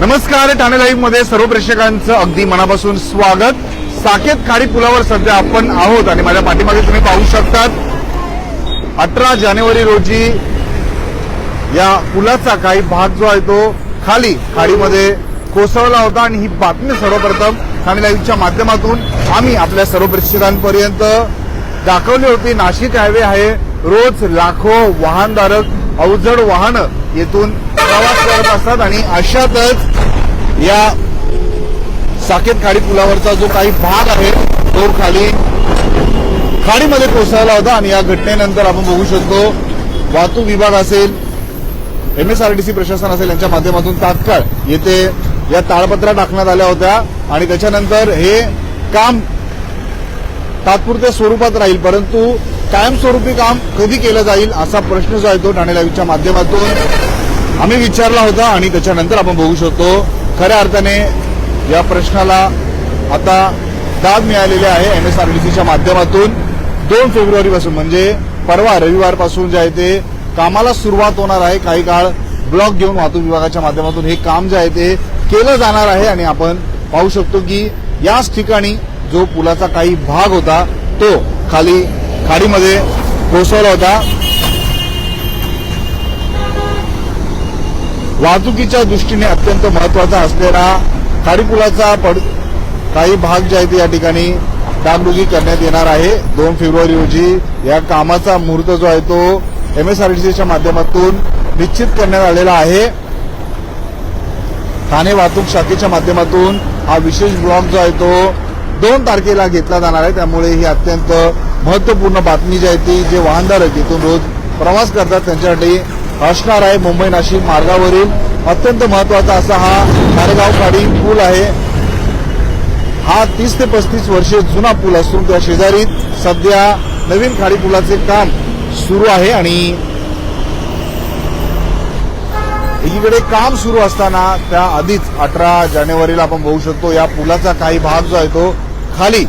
नमस्कार ठाणे लाईव्हमध्ये सर्व प्रेक्षकांचं अगदी मनापासून स्वागत. साकेत खाडी पुलावर सध्या आपण आहोत आणि माझ्या पाठीमागे तुम्ही पाहू शकतात अठरा जानेवारी रोजी या पुलाचा काही भाग जो आहे तो खाली खाडीमध्ये कोसळला होता आणि ही बातमी सर्वप्रथम ठाणे लाईव्हच्या माध्यमातून आम्ही आपल्या सर्व प्रेक्षकांपर्यंत दाखवली होती. नाशिक हायवे आहे. रोज लाखो वाहनधारक अवजड वाहनं येथून प्रवास करत असतात आणि अशातच या साकेत खाडी पुलावरचा जो काही भाग आहे तो खाली खाडीमध्ये कोसळला होता आणि या घटनेनंतर आपण बघू शकतो वाहतूक विभाग असेल एमएसआरटीसी प्रशासन असेल यांच्या माध्यमातून तात्काळ येथे या ताळपत्रा टाकण्यात आल्या होत्या आणि त्याच्यानंतर हे काम तात्पुरत्या स्वरूपात राहील परंतु कायमस्वरूपी काम कधी केलं जाईल असा प्रश्न जो आहे तो ठाणे लाईव्हच्या माध्यमातून आम्ही विचारला होता आणि त्याच्यानंतर आपण बघू शकतो खऱ्या अर्थाने या प्रश्नाला आता दाद मिळालेली आहे एम एस आर बी सीच्या माध्यमातून. दोन फेब्रुवारीपासून म्हणजे परवा रविवारपासून जे आहे ते कामाला सुरुवात होणार आहे काही काळ. ब्लॉक घेऊन वाहतूक विभागाच्या माध्यमातून हे काम जे आहे ते केलं जाणार आहे आणि आपण पाहू शकतो की याच ठिकाणी जो पुलाचा काही भाग होता तो खाली खाडीमध्ये कोसळला होता. वाहतुकीच्या दृष्टीने अत्यंत महत्त्वाचा असलेला खाडीपुलाचा पड काही भाग जे आहे ते या ठिकाणी डागडुगी करण्यात येणार आहे. दोन फेब्रुवारी रोजी या कामाचा मुहूर्त जो आहे तो एमएसआरटीसीच्या माध्यमातून निश्चित करण्यात आलेला आहे. ठाणे वाहतूक शाखेच्या माध्यमातून हा विशेष ब्लॉक जो आहे तो दोन तारखेला घेतला जाणार आहे. त्यामुळे ही अत्यंत महत्त्वपूर्ण बातमी जी आहे ती जे वाहनधारक इथून रोज प्रवास करतात त्यांच्यासाठी असणार आहे मुंबई नाशिक मार्गावरील. अत्यंत महत्त्वाचा असा हा नारेगाव खाडी पूल आहे. हा तीस ते पस्तीस वर्षे जुना पूल असून त्या शेजारी सध्या नवीन खाडी पुलाचे काम सुरू आहे आणि एकीकडे काम सुरू असताना त्या आधीच अठरा जानेवारीला आपण बघू शकतो या पुलाचा काही भाग जो आहे तो खाली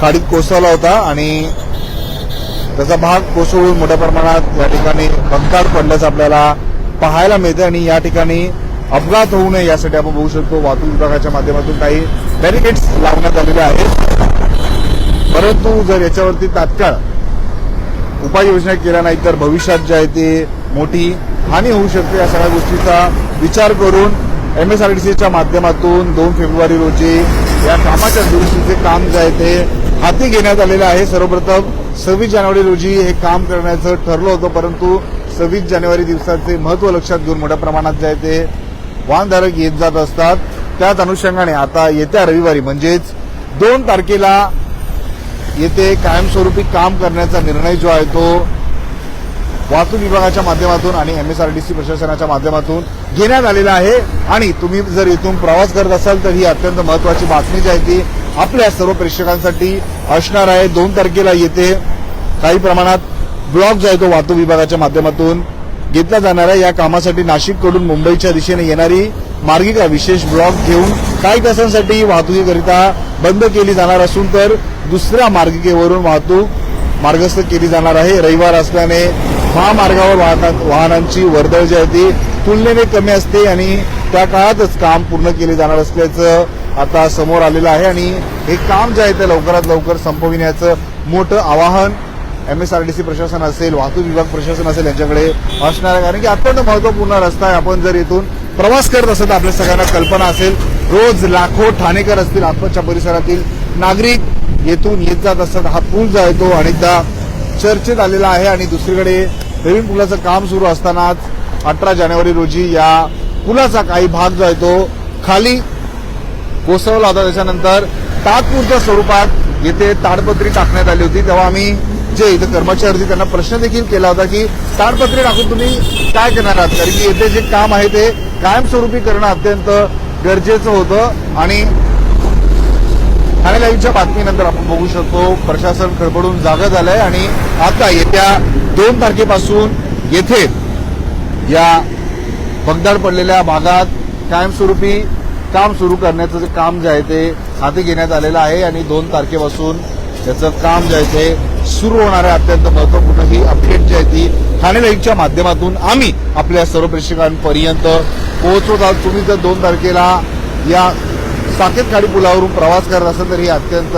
खाडीत कोसळला होता आणि त्याचा भाग कोसळून मोठ्या प्रमाणात या ठिकाणी बंकाळ पडल्याचं आपल्याला पाहायला मिळते आणि या ठिकाणी अपघात होऊ नये यासाठी आपण बघू शकतो. वाहतूक विभागाच्या माध्यमातून काही बॅरिकेड्स लावण्यात आलेले आहेत. परंतु जर याच्यावरती तात्काळ उपाययोजना केल्या नाही तर भविष्यात जे आहे ते मोठी हानी होऊ शकते. या सगळ्या गोष्टीचा विचार करून एमएसआरटीसीच्या माध्यमातून दोन फेब्रुवारी रोजी या कामाच्या दुरुस्तीचे काम जे आहे ते हाती घेण्यात आलेलं आहे. सर्वप्रथम सव्वीस जानेवारी रोजी हे काम करण्याचं ठरलं होतं परंतु सव्वीस जानेवारी दिवसाचे महत्त्व लक्षात घेऊन मोठ्या प्रमाणात जे आहे ते वाहनधारक येत जात असतात. त्याच अनुषंगाने आता येत्या रविवारी म्हणजेच दोन तारखेला येथे कायमस्वरूपी काम करण्याचा निर्णय जो आहे तो वाहतूक विभागाच्या माध्यमातून आणि एमएसआरडीसी प्रशासनाच्या माध्यमातून घेण्यात आलेला आहे. आणि तुम्ही जर इथून प्रवास करत असाल तर ही अत्यंत महत्वाची बातमी जी आहे ती आपल्या सर्व प्रेक्षकांसाठी असणार आहे. दोन तारखेला येते काही प्रमाणात ब्लॉक जो आहे तो वाहतूक विभागाच्या माध्यमातून घेतला जाणार आहे. या कामासाठी नाशिककडून मुंबईच्या दिशेने येणारी मार्गिका विशेष ब्लॉक घेऊन काही तासांसाठी वाहतुकीकरिता बंद केली जाणार असून तर दुसऱ्या मार्गिकेवरून वाहतूक मार्गस्थ केली जाणार आहे. रविवार असल्याने महामार्गावर वाहना- वाहनांची वर्दळ जी आहे ती तुलनेने कमी असते आणि त्या काळातच काम पूर्ण केले जाणार असल्याचं आता समोर आलेलं आहे आणि हे काम जे आहे ते लवकरात लवकर संपविण्याचं मोठं आवाहन सी प्रशासन असेल वाहतूक विभाग प्रशासन असेल यांच्याकडे असणार आहे. कारण की अत्यंत महत्त्वपूर्ण रस्ता आहे आपण जर इथून प्रवास करत असेल तर आपल्या सगळ्यांना कल्पना असेल. रोज लाखो ठाणेकर असतील आसपासच्या परिसरातील नागरिक येथून येत जात असतात. हा पूल जो आहे तो अनेकदा चर्चेत आलेला आहे आणि दुसरीकडे नवीन पुलाचं काम सुरू असतानाच अठरा जानेवारी रोजी या पुलाचा काही भाग जो आहे तो खाली कोसळला होता. त्याच्यानंतर तात्पुरत्या स्वरूपात येथे ताडपत्री टाकण्यात आली होती. तेव्हा आम्ही जे इथं कर्मचारी होते त्यांना प्रश्न देखील केला होता की ताडपत्री टाकून तुम्ही काय करणार आहात? कारण की येथे जे काम आहे ते कायमस्वरूपी करणं अत्यंत गरजेचं होतं. आणि ठाणे लाईव्हच्या बातमीनंतर आपण बघू शकतो प्रशासन खडबडून जागा झालंय. आणि आता येत्या दोन तारखेपासून येथे या भगदाड पडलेल्या भागात कायमस्वरूपी काम सुरू करण्याचं जे काम जे आहे ते हाती घेण्यात आलेलं आहे आणि दोन तारखेपासून त्याचं काम जे आहे ते सुरू होणार आहे अत्यंत महत्त्वपूर्ण ही अपडेट जी आहे ती ठाणे लाईव्हच्या माध्यमातून आम्ही आपल्या सर्व प्रेक्षकांपर्यंत पोहोचवत आहोत. तुम्ही जर दोन तारखेला या साकेत खाडी पुलावरून प्रवास करत असाल तर ही अत्यंत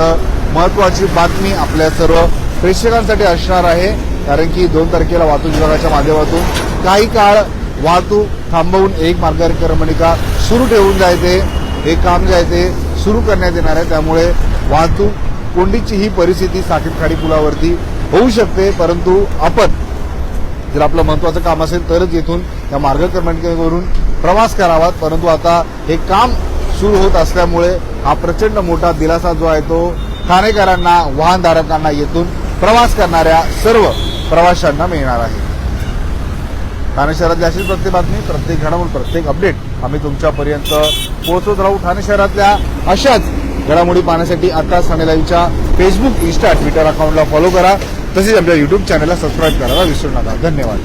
महत्वाची बातमी आपल्या सर्व प्रेक्षकांसाठी असणार आहे. कारण की दोन तारखेला वाहतूक विभागाच्या माध्यमातून काही काळ वाहतूक थांबवून एक मार्गक्रमणिका सुरू ठेवून जायचे. हे काम जे आहे ते सुरू करण्यात येणार आहे. त्यामुळे वाहतूक कोंडीची ही परिस्थिती साकेत खाडी पुलावरती होऊ शकते. परंतु आपण जर आपलं महत्वाचं काम असेल तरच येथून त्या मार्गक्रमणिकेवरून प्रवास करावा परंतु आता हे काम सुरू होत असल्यामुळे हा प्रचंड मोठा दिलासा जो आहे तो ठाणेकरांना वाहनधारकांना येथून प्रवास करणाऱ्या सर्व प्रवाशांना मिळणार आहे. ठाणे शहरातली अशीच प्रत्येक बातमी प्रत्येक घडामोड प्रत्येक अपडेट आम्ही तुमच्यापर्यंत पोहोचवत राहू ठाणे शहरातल्या अशाच घडामोडी पाहण्यासाठी आता ठाणे लाईव्हच्या फेसबुक इन्स्टा ट्विटर अकाउंटला फॉलो करा. तसेच आपल्या युट्यूब चॅनलला सबस्क्राईब करायला विसरू नका. धन्यवाद.